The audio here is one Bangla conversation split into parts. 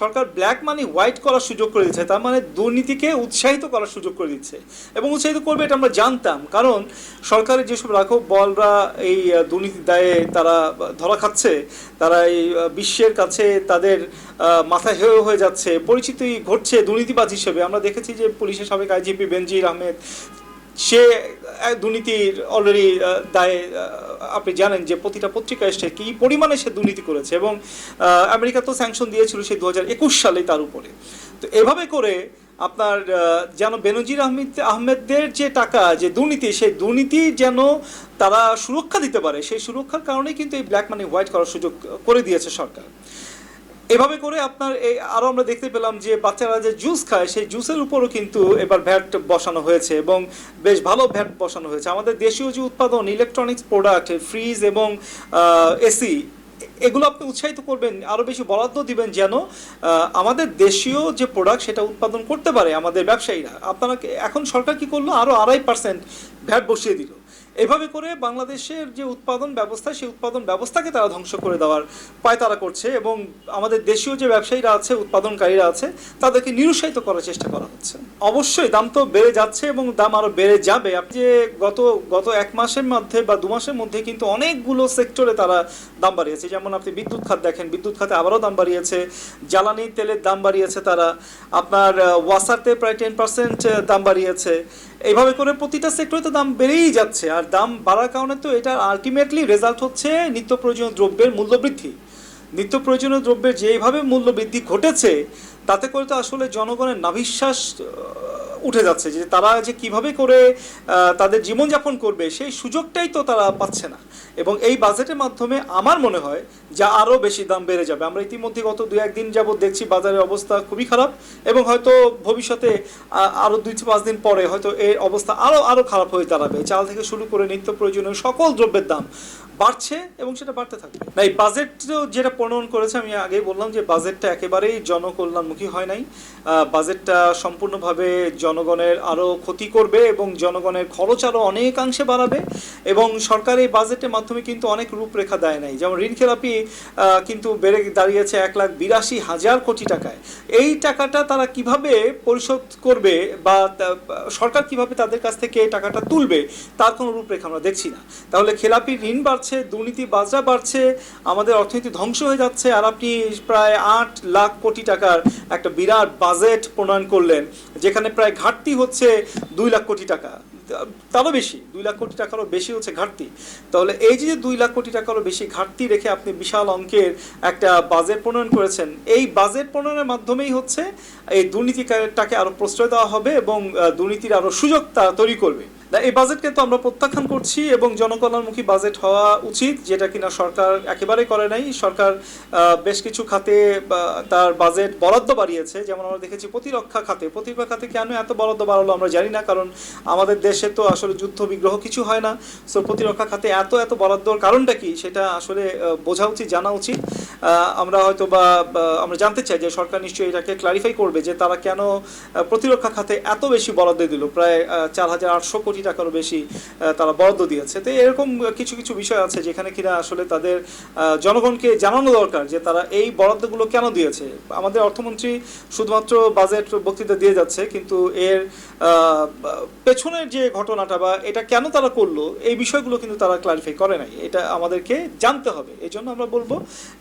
সরকার ব্ল্যাক মানি হোয়াইট করার সুযোগ করে দিচ্ছে। তার মানে দুর্নীতিকে উৎসাহিত করার সুযোগ করে দিচ্ছে। এবং উৎসাহিত করবে এটা আমরা জানতাম। কারণ সরকারের যেসব রাঘব বলরা এই দুর্নীতির দায়ে তারা ধরা খাচ্ছে, তারা এই বিশ্বের কাছে তাদের মাথা হেয় হয়ে যাচ্ছে। পরিচিতি ঘটছে দুর্নীতিবাজ হিসেবে। আমরা দেখেছি যে পুলিশের সাবেক আইজিপি বেনজির আহমেদ সে দুর্নীতির অলরেডি দায়ে আপনি জানেন যে প্রতিটা পত্রিকা এসছে কি পরিমাণে সে দুর্নীতি করেছে এবং আমেরিকা তো স্যাংশন দিয়েছিল সেই দু হাজার একুশ সালে তার উপরে। তো এভাবে করে আপনার যেন বেনজির আহমেদ, আহমেদদের যে টাকা, যে দুর্নীতি, সেই দুর্নীতি যেন তারা সুরক্ষা দিতে পারে, সেই সুরক্ষার কারণেই কিন্তু এই ব্ল্যাক মানি হোয়াইট করার সুযোগ করে দিয়েছে সরকার। এভাবে করে আপনার এই আরও আমরা দেখতে পেলাম যে বাচ্চারা যে জুস খায়, সেই জুসের উপরও কিন্তু এবার ভ্যাট বসানো হয়েছে এবং বেশ ভালো ভ্যাট বসানো হয়েছে। আমাদের দেশীয় যে উৎপাদন ইলেকট্রনিক্স প্রোডাক্ট ফ্রিজ এবং এসি এগুলো আপনি উৎসাহিত করবেন আরও বেশি বরাদ্দ দিবেন যেন আমাদের দেশীয় যে প্রোডাক্ট সেটা উৎপাদন করতে পারে আমাদের ব্যবসায়ীরা। আপনারা এখন সরকার কি করল? আরও আড়াই পার্সেন্ট ভ্যাট বসিয়ে দিল। এভাবে করে বাংলাদেশের যে উৎপাদন ব্যবস্থা সেই উৎপাদন ব্যবস্থাকে তারা ধ্বংস করে দেওয়ার পায় তারা করছে এবং আমাদের দেশীয় যে ব্যবসায়ীরা আছে উৎপাদনকারীরা আছে তাদেরকে নিরুৎসাহিত করার চেষ্টা করা হচ্ছে। অবশ্যই দাম তো বেড়ে যাচ্ছে এবং দাম আরও বেড়ে যাবে। আপনি যে গত গত এক মাসের মধ্যে বা দু মাসের মধ্যে কিন্তু অনেকগুলো সেক্টরে তারা দাম বাড়িয়েছে। যেমন আপনি বিদ্যুৎ খাত দেখেন বিদ্যুৎ খাতে আবারও দাম বাড়িয়েছে জ্বালানি তেলের দাম বাড়িয়েছে তারা আপনার আহ, ওয়াসারতে প্রায় টেন পার্সেন্ট দাম বাড়িয়েছে। এইভাবে করে প্রতিটা সেক্টরে তো দাম বেড়েই যাচ্ছে। আর দাম বাড়ার কারণে তো এটা আলটিমেটলি রেজাল্ট হচ্ছে নিত্য প্রয়োজনীয় দ্রব্যের মূল্য বৃদ্ধি নিত্য প্রয়োজনীয় দ্রব্যের যেভাবে মূল্য বৃদ্ধি ঘটেছে, তাতে করে তো আসলে জনগণের নাভিশ্বাস উঠে যাচ্ছে যে তারা যে কীভাবে করে তাদের জীবনযাপন করবে, সেই সুযোগটাই তো তারা পাচ্ছে না। এবং এই বাজেটের মাধ্যমে আমার মনে হয় যা আরও বেশি দাম বেড়ে যাবে। আমরা ইতিমধ্যে গত দু একদিন যাবত দেখছি বাজারের অবস্থা খুবই খারাপ এবং হয়তো ভবিষ্যতে আরও দুই পাঁচ দিন পরে হয়তো এর অবস্থা আরও আরও খারাপ হয়ে দাঁড়াবে। চাল থেকে শুরু করে নিত্য প্রয়োজনীয় সকল দ্রব্যের দাম বাড়ছে এবং সেটা বাড়তে থাকবে। না, এই বাজেট যেটা প্রণয়ন করেছে, আমি আগেই বললাম যে বাজেটটা একেবারেই জনকল্যাণমুখী হয় নাই। বাজেটটা সম্পূর্ণভাবে জনগণের আরও ক্ষতি করবে এবং জনগণের খরচ আরও অনেকাংশে বাড়াবে এবং সরকার এই বাজেটের মাধ্যমে কিন্তু অনেক রূপরেখা দেয় নাই। যেমন ঋণ খেলাপি কিন্তু বেড়ে দাঁড়িয়েছে এক লাখ বিরাশি হাজার কোটি টাকায়। এই টাকাটা তারা কীভাবে পরিশোধ করবে বা সরকার কীভাবে তাদের কাছ থেকে এই টাকাটা তুলবে, তার কোনো রূপরেখা আমরা দেখছি না। তাহলে খেলাপি ঋণ বাড়ছে, দুর্নীতি বাজরা বাড়ছে, আমাদের অর্থনীতি ধ্বংস হয়ে যাচ্ছে, আর আপনি প্রায় আট লাখ কোটি টাকার একটা বিরাট বাজেট প্রণয়ন করলেন, যেখানে প্রায় ঘাটতি হচ্ছে দুই লাখ কোটি টাকা। তারও বেশি, দুই লাখ কোটি টাকারও বেশি হচ্ছে ঘাটতি। তাহলে এই যে দুই লাখ কোটি টাকারও বেশি ঘাটতি রেখে আপনি বিশাল অঙ্কের একটা বাজেট প্রণয়ন করেছেন, এই বাজেট প্রণয়নের মাধ্যমেই হচ্ছে এই দুর্নীতিটাকে আরও প্রশ্রয় দেওয়া হবে এবং দুর্নীতির আরও সুযোগ তারা করবে। এই বাজেটকে তো আমরা প্রত্যাখ্যান করছি এবং জনকল্যাণমুখী বাজেট হওয়া উচিত, যেটা কিনা সরকার একেবারে করে নাই। সরকার বেশ কিছু খাতে তার বাজেট বরাদ্দ বাড়িয়েছে। যেমন আমরা দেখেছি প্রতিরক্ষা খাতে। প্রতিরক্ষা খাতে কেন এত বরাদ্দ বাড়ালো আমরা জানি না, কারণ আমাদের দেশে তো আসলে যুদ্ধ বিগ্রহ কিছু হয় না। সো প্রতিরক্ষা খাতে এত এত বরাদ্দর কারণটা কি, সেটা আসলে বোঝা উচিত, জানা উচিত। আমরা হয়তো বা আমরা জানতে চাই যে সরকার নিশ্চয়ই এটাকে ক্লারিফাই করবে যে তারা কেন প্রতিরক্ষা খাতে এত বেশি বরাদ্দ দিল। প্রায় চার হাজার আটশো কোটি টাকারও বেশি তারা বরাদ্দ দিয়েছে। তো এরকম কিছু কিছু বিষয় আছে যেখানে কিনা আসলে তাদের জনগণকে জানানো দরকার যে তারা এই বরাদ্দগুলো কেন দিয়েছে। আমাদের অর্থমন্ত্রী শুধুমাত্র বাজেট বক্তৃতা দিয়ে যাচ্ছে, কিন্তু এর পেছনের যে ঘটনাটা বা এটা কেন তারা করল, এই বিষয়গুলো কিন্তু তারা ক্লারিফাই করে নাই। এটা আমাদেরকে জানতে হবে। এই জন্য আমরা বলব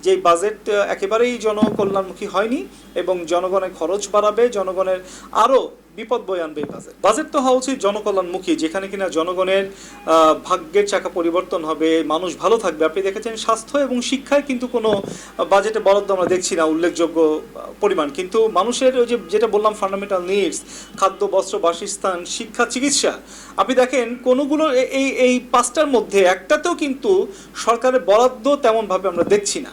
যে বাজেট একেবারেই জনকল্যাণমুখী হয়নি এবং জনগণের খরচ বাড়াবে, জনগণের আরও বিপদ বয়ে আনবে বাজেট। বাজেট তো হওয়া উচিত জনকল্যাণমুখী, যেখানে কিনা জনগণের ভাগ্যের চাকা পরিবর্তন হবে, মানুষ ভালো থাকবে। আপনি দেখেছেন স্বাস্থ্য এবং শিক্ষায় কিন্তু কোনো বাজেটে বরাদ্দ আমরা দেখছি না, উল্লেখযোগ্য পরিমাণ। কিন্তু মানুষের ওই যে, যেটা বললাম ফান্ডামেন্টাল নিডস খাদ্য, বস্ত্র, বাসস্থান, শিক্ষা, চিকিৎসা, আপনি দেখেন কোনোগুলো এই এই পাঁচটার মধ্যে একটাতেও কিন্তু সরকারের বরাদ্দ তেমনভাবে আমরা দেখছি না।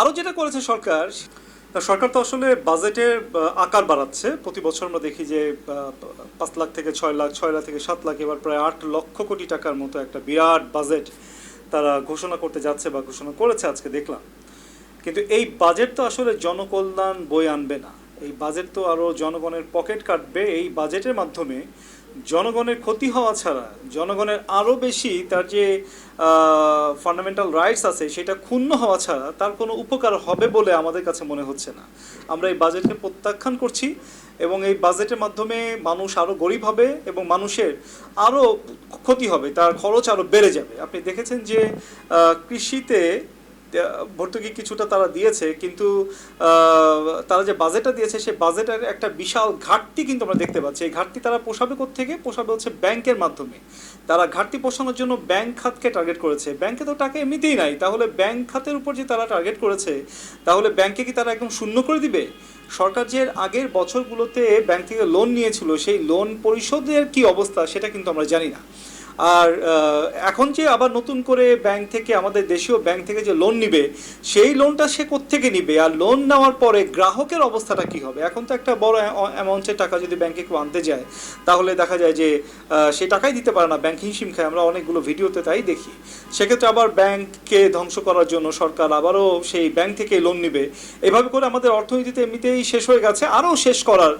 আরও যেটা করেছে সরকার সরকার তো আসলে বাজেটের আকার বাড়াচ্ছে। প্রতি বছর আমরা দেখি যে পাঁচ লাখ থেকে ছয় লাখ ছয় লাখ থেকে সাত লাখ, এবার প্রায় আট লক্ষ কোটি টাকার মতো একটা বিরাট বাজেট তারা ঘোষণা করতে যাচ্ছে বা ঘোষণা করেছে আজকে দেখলাম। কিন্তু এই বাজেট তো আসলে জনকল্যাণ বই আনবে না। এই বাজেট তো আরও জনগণের পকেট কাটবে। এই বাজেটের মাধ্যমে জনগণের ক্ষতি হওয়া ছাড়া, জনগণের আরও বেশি তার যে ফান্ডামেন্টাল রাইটস আছে, সেটা ক্ষুণ্ণ হওয়া ছাড়া তার কোনো উপকার হবে বলে আমাদের কাছে মনে হচ্ছে না। আমরা এই বাজেটকে প্রত্যাখ্যান করছি এবং এই বাজেটের মাধ্যমে মানুষ আরও গরিব হবে এবং মানুষের আরও ক্ষতি হবে, তার খরচ আরও বেড়ে যাবে। আপনি দেখেছেন যে কৃষিতে ভর্তুকি কিছুটা তারা দিয়েছে, কিন্তু তারা যে বাজেটটা দিয়েছে, সেই বাজেটের একটা বিশাল ঘাটতি কিন্তু আমরা দেখতে পাচ্ছি। এই ঘাটতি তারা পোষাবে থেকে পোষাবে হচ্ছে ব্যাংকের মাধ্যমে। তারা ঘাটতি পোষানোর জন্য ব্যাংক খাতকে টার্গেট করেছে। ব্যাংকে তো টাকা এমনিতেই নাই। তাহলে ব্যাংক খাতের উপর যে তারা টার্গেট করেছে, তাহলে ব্যাংকে কি তারা একদম শূন্য করে দিবে? সরকার যে আগের বছরগুলোতে ব্যাংক থেকে লোন নিয়েছিল, সেই লোন পরিশোধের কি অবস্থা সেটা কিন্তু আমরা জানি না। আর এখন যে আবার নতুন করে ব্যাংক থেকে, আমাদের দেশীয় ব্যাংক থেকে যে লোন নিবে, সেই লোনটা সে কোত্থেকে নিবে? আর লোন নেওয়ার পরে গ্রাহকের অবস্থাটা কি হবে? এখন তো একটা বড় অ্যামাউন্টের টাকা যদি ব্যাংকে কেউ আনতে যায়, তাহলে দেখা যায় যে সে টাকাই দিতে পারে না। ব্যাংক হিমশিম খায়। আমরা অনেকগুলো ভিডিওতে তাই দেখি। সেক্ষেত্রে আবার ব্যাংককে ধ্বংস করার জন্য সরকার আবারও সেই ব্যাংক থেকে লোন নিবে। এভাবে করে আমাদের অর্থনীতিতে এমনিতেই শেষ হয়ে গেছে। আরও শেষ করার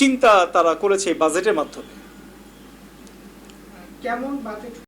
চিন্তা তারা করেছে বাজেটের মাধ্যমে। কেমন বাজেট